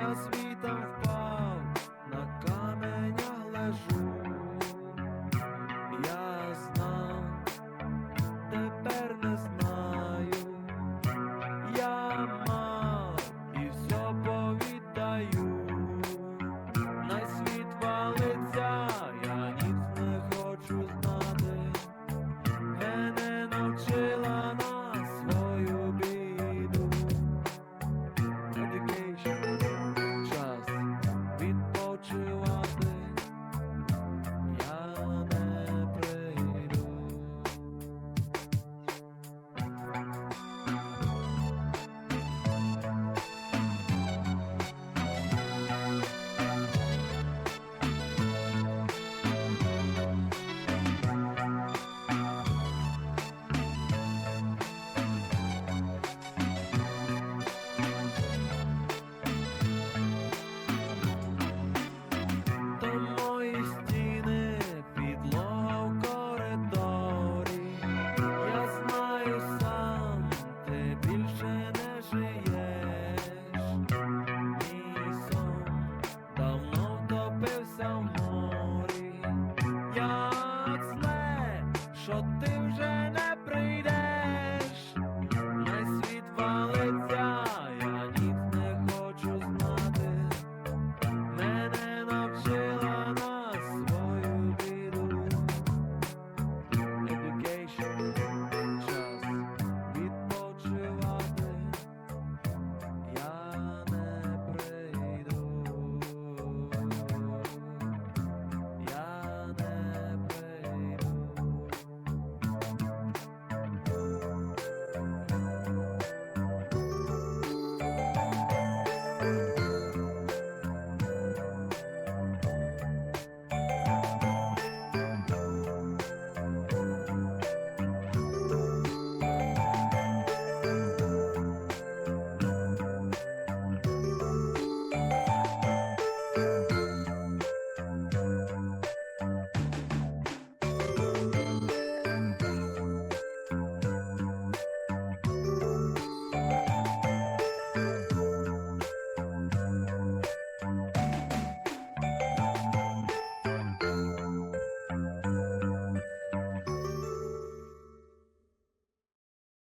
else we більше не жиєш, мій сон давно втопився в морі, як зле, що ти вже.